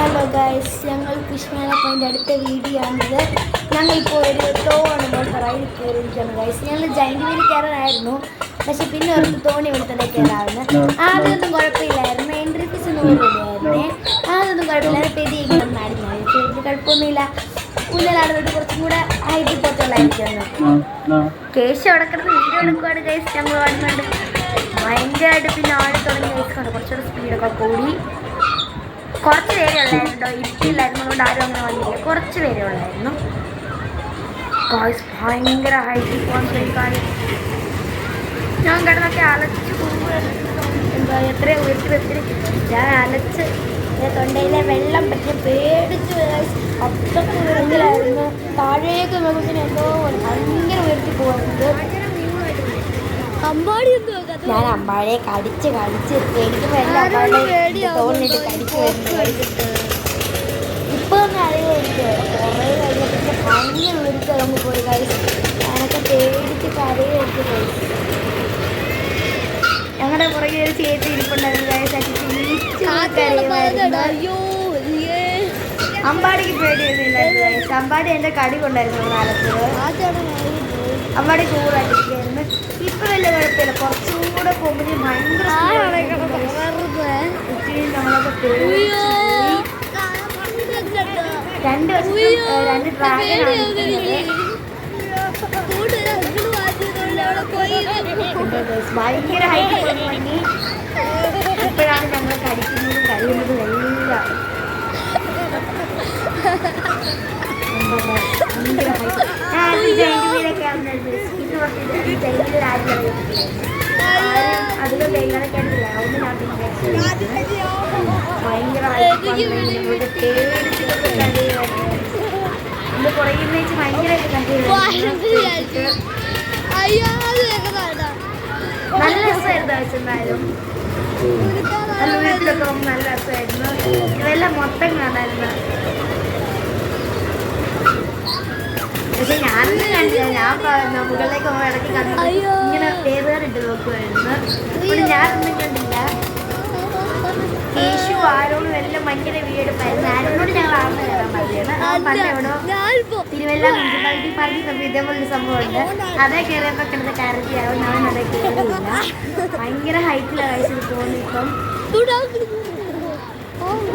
Hello guys ഞങ്ങൾ കൃഷ്ണ പോയിന്റെ അടുത്ത video ആണിത്. ഞങ്ങളിപ്പോൾ ഒരു തോണി റൈഡിൽ കയറിയിരിക്കുകയാണ് ഗൈസ്. ഞങ്ങൾ ജൈന്റ് വീലിൽ കയറാനായിരുന്നു. പക്ഷെ പിന്നെ ഒരു തോണി വെളുത്തടെ കയറാവുന്നത് ആദ്യമൊന്നും കുഴപ്പമില്ലായിരുന്നു. എൻട്രി ഫീസ് നൂറ് രൂപയായിരുന്നേ ആദ്യമൊന്നും കുഴപ്പമില്ലായിരുന്നു പെരി ഇങ്ങനെ നടന്നു. എനിക്ക് കുഴപ്പമൊന്നുമില്ല. കുഞ്ഞലാടുകൊണ്ട് കുറച്ചും കൂടെ ഹൈറ്റിൽ പോത്തുള്ളായിരിക്കുന്നു കേശ് അവിടെ കിടന്ന് വീഡിയോ എടുക്കുവാണ് ഗൈസ്. ഞങ്ങൾ ഓടുന്നുണ്ട് ഭയങ്കരമായിട്ട് പിന്നെ ആടി തുടങ്ങി. ഗൈസ് കുറച്ചുകൂടെ സ്പീഡൊക്കെ കൂടി. കുറച്ച് പേരേ ഉള്ളായിരുന്നു ഇരുട്ടില്ലായിരുന്നു അതുകൊണ്ട് ആരും അങ്ങനെ വന്നില്ല. കുറച്ച് പേരേ ഉള്ളായിരുന്നു. ഗായ്സ് ഭയങ്കര ഹൈറ്റിൽ പോകാൻ ശ്രമിക്കാൻ ഞാൻ കിടന്നൊക്കെ അലച്ച്. എന്താ എത്ര ഉയർത്തി വെച്ചിട്ട് ഞാൻ അലച്ച് തൊണ്ടയിലെ വെള്ളം പറ്റി പേടിച്ച് guys. അത്രയ്ക്ക് ഉയരത്തിലായിരുന്നു. താഴേക്ക് നോക്കുമ്പോൾ എന്തോ ഭയങ്കര ഉയർത്തി പോകുന്നത് അമ്പാടി എന്തോ ഞാൻ അമ്പാഴയെ കടിച്ച് കടിച്ച് എനിക്കും വേണ്ട ആരോടും തോന്നിട്ട് കടിച്ച് വരുന്നുണ്ട് ഇപ്പൊ ഒന്നും അറിയില്ല കുറേ കഴിഞ്ഞിട്ട് ഭയങ്കര ഉയരത്തിൽ നമുക്ക് പോയി കഴിച്ചു ഞാനൊക്കെ പേടിച്ച് കരയെടുത്ത് കഴിച്ചു ഞങ്ങളുടെ പുറകെ ഒരു ചേച്ചി ഇരിപ്പുണ്ടായിരുന്നു കഴിച്ച്. അമ്പാടിക്ക് പേടിയൊന്നുമില്ലായിരുന്നു. അമ്പാടി എന്റെ കടി കൊണ്ടായിരുന്നു കാലത്ത്. അമ്പാടി കൂളായിട്ടിരിക്കുകയായിരുന്നു ഇപ്പൊ വലിയ കുഴപ്പമില്ല കുറച്ചും കൂടെ പോകുമ്പോൾ ഭയങ്കര. രണ്ട് രണ്ട് ഡ്രാഗൺ. ഭയങ്കര ഹൈറ്റ് ഇപ്പോഴാണ് ഞങ്ങൾ കടിക്കുന്നതും കഴിയുന്നതും ആദ്യം അറിയത്തില്ലായിരുന്നു. ആരും അധികം കേട്ടില്ല അതുകൊണ്ട് ഞാൻ പിന്നെ ഭയങ്കര height എനിക്ക് വന്നു. ഇവിടെ പേടിച്ചിട്ടൊക്കെ. എന്റെ പുറകിൽ നിന്ന് വെച്ച് ഭയങ്കരമായിട്ട് കേൾക്കുന്നതാ. നല്ല രസമായിരുന്നു guys വീട്ടിലൊക്കെ നല്ല രസമായിരുന്നു ഇതെല്ലാം മൊത്തം കാണായിരുന്നു പക്ഷെ കണ്ടില്ല. ഞാൻ പ- മുകളിലേക്ക് പോകുമ്പോൾ ഇടയ്ക്ക് കണ്ടു അയ്യോ. ഇങ്ങനെ പേരുകാരിട്ട് നോക്കുമായിരുന്നു അതുകൊണ്ട് ഞാനൊന്നും കണ്ടില്ല. കേശു ആരോടും എല്ലാം ഭയങ്കര വീടെടുപ്പായിരുന്നു ആരോടും ഞങ്ങൾ ആർന്ന് കയറാൻ പറ്റിയാണ് പണ്ട് എവിടോ ഞാനിപ്പോ തിരുവല്ല മുനിസിപ്പാലിറ്റി പാർട്ടി സമയം ഇതേപോലെ ഒരു സംഭവമുണ്ട് അതേ കയറിയപ്പോൾ കിടന്ന് കരടി ആവും ഞാൻ അതേ കയറിയില്ല ഭയങ്കര ഹൈറ്റിലാണ് കഴിച്ചത് പോകുന്നു ഇപ്പം.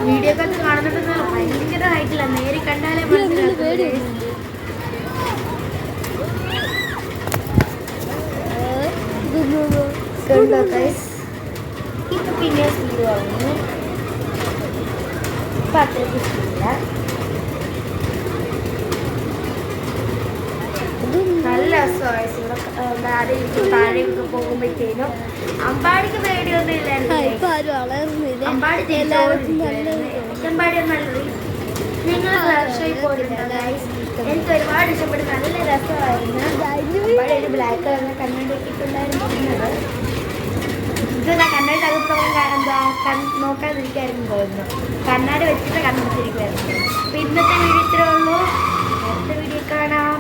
വീഡിയോ ഒക്കെ കാണുന്നുണ്ടെന്ന് ഭയങ്കര ഹൈറ്റിലാണ് നേരി കണ്ടാലേ മനസ്സിലാക്കും കണ്ടോ guys? ഇപ്പൊ പിന്നെ സ്പീഡ് കുറഞ്ഞു ഇപ്പൊ അത്രയ്ക്ക് സ്പീഡില്ല നല്ല രസമായി ഇവിടെ താഴേക്ക് താഴേക്ക് പോകുമ്പോഴത്തേനും അമ്പാടിക്ക് പേടിയൊന്നും ഇല്ലായിരുന്നു അമ്പാടി നല്ല അമ്പാടി നല്ലത് നിങ്ങൾ ഫ്ലാഷായി പോയിട്ടുണ്ട് ഗൈസ് എനിക്ക് ഒരുപാട് ഇഷ്ടപ്പെട്ടു. നല്ല രസമായിരുന്നു അമ്പാടി ഒരു ബ്ലാക്ക് കളറിന് കണ്ണാടി ഇട്ടിട്ടുണ്ടായിരുന്നത് ഇത് ഞാൻ കണ്ണാടി അകത്ത് എന്താ കൺ നോക്കാതിരിക്കായിരുന്നു തോന്നുന്നു. കണ്ണാടി വെച്ചിട്ട് കണ്ടുപിടിച്ചിരിക്കുമായിരുന്നു അപ്പൊ ഇന്നത്തെ വീഡിയോ ഇത്രേ ഉള്ളൂ. അടുത്ത വീഡിയോ കാണാം.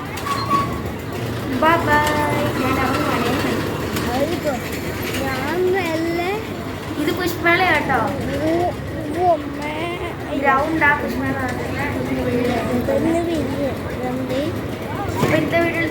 ബൈ ഞാൻ ഇത് പുഷ്പള കേട്ടോ. ഗ്രൗണ്ടാ അപ്പൊ ഇന്നത്തെ വീഡിയോ